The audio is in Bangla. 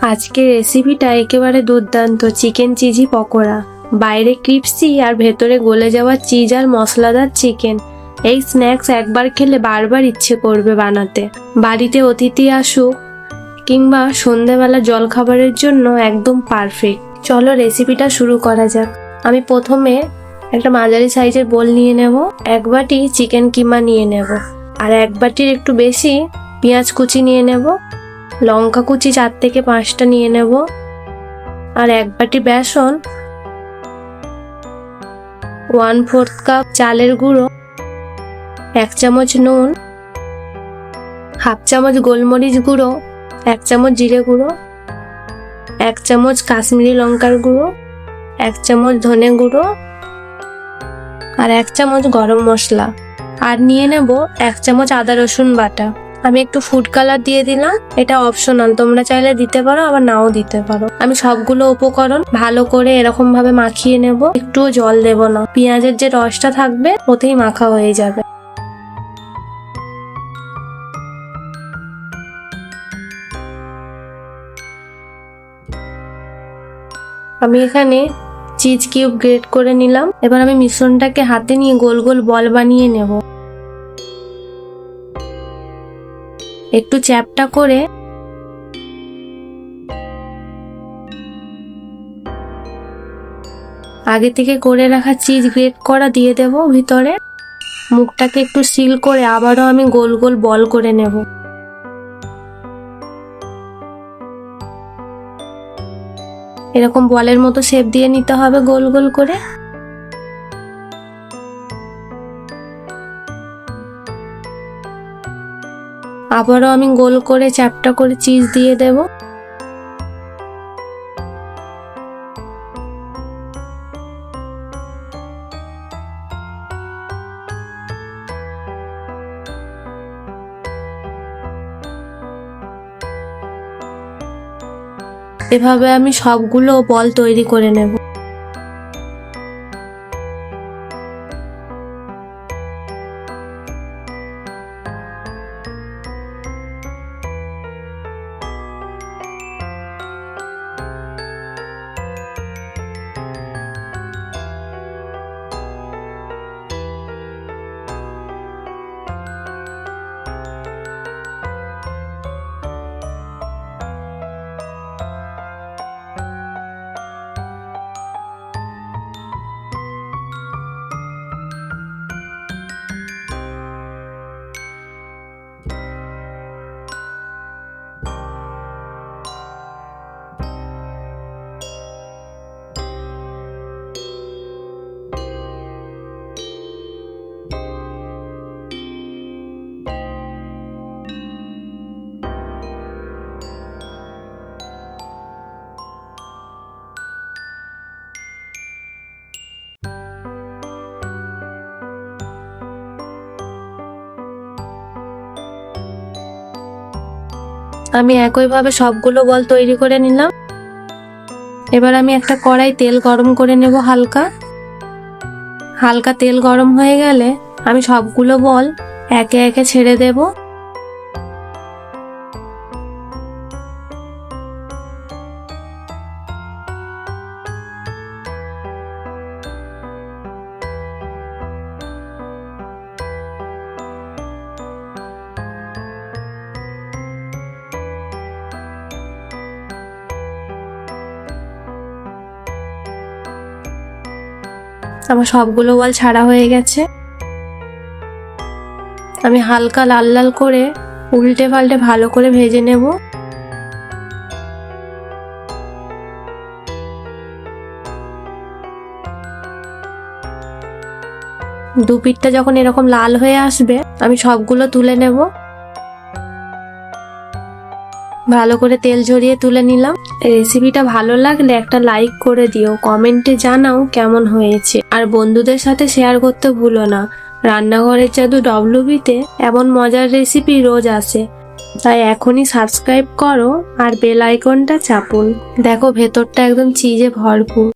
আজকের রেসিপিটা একেবারে দুর্দান্ত চিকেন চিজি পকোড়া। বাইরে ক্রিপসি আর ভেতরে গলে যাওয়া চিজ আর মশলাদার চিকেন এই স্ন্যাক্স একবার খেলে বারবার ইচ্ছে করবে বানাতে। বাড়িতে অতিথি আসুক কিংবা সন্ধেবেলা জলখাবারের জন্য একদম পারফেক্ট চলো রেসিপিটা শুরু করা যাক। আমি প্রথমে একটা মাঝারি সাইজের বোল নিয়ে নেব, এক বাটি চিকেন কিমা নিয়ে নেব। আর এক বাটির একটু বেশি পেঁয়াজ কুচি নিয়ে নেব। লঙ্কা কুচি চার থেকে পাঁচটা নিয়ে নেব। আর এক বাটি বেসন ওয়ান ফোর্থ কাপ চালের গুঁড়ো, এক চামচ নুন হাফ চামচ গোলমরিচ গুঁড়ো, এক চামচ জিরে গুঁড়ো, এক চামচ কাশ্মীরি লঙ্কার গুঁড়ো, এক চামচ ধনে গুঁড়ো, আর এক চামচ গরম মশলা। আর নিয়ে নেব এক চামচ আদা রসুন বাটা। আমি একটু ফুড কালার দিয়ে দিলাম। এটা অপশনাল তোমরা চাইলে দিতে পারো, আবার নাও দিতে পারো। আমি সবগুলো উপকরণ ভালো করে এরকম ভাবে মাখিয়ে নেব। একটুও জল দেব না। পেঁয়াজের যে রসটা থাকবে, ওতেই মাখা হয়ে যাবে। আমি এখানে চিজ কিউব গ্রেট করে নিলাম। এবার আমি মিশ্রণটাকে হাতে নিয়ে গোল গোল বল বানিয়ে নেব। একটু চ্যাপটা করে আগে থেকে করে রাখা চিজ গ্রেট করা দিয়ে দেব ভিতরে। মুখটাকে একটু সিল করে আবারও আমি গোল গোল বল করে নেব। এরকম বলের মতো শেপ দিয়ে নিতে হবে গোল গোল করে। আবারও আমি গোল করে চ্যাপটা করে চিজ দিয়ে দেব। এভাবে আমি সবগুলো বল তৈরি করে নেব। আমি একইভাবে সবগুলো বল তৈরি করে নিলাম। এবার আমি একটা কড়াই তেল গরম করে নেব হালকা। হালকা তেল গরম হয়ে গেলে আমি সবগুলো বল একে একে ছেড়ে দেব। আমার সবগুলো বল ছাড়া হয়ে গেছে। আমি হালকা লাল লাল করে উল্টে পাল্টে ভালো করে ভেজে নেব। দু পিঠটা যখন এরকম লাল হয়ে আসবে, আমি সবগুলো তুলে নেব। ভালো করে তেল ঝরিয়ে তুলে নিলাম। রেসিপিটা ভালো লাগলে একটা লাইক করে দিও কমেন্টে জানাও কেমন হয়েছে। আর বন্ধুদের সাথে শেয়ার করতে ভুলো না। রান্নাঘরের জাদু ডব্লিউবিতে এমন মজার রেসিপি রোজ আসে। তাই এখনই সাবস্ক্রাইব করো আর বেল আইকনটা চাপুন। দেখো ভেতরটা একদম চিজে ভরপুর।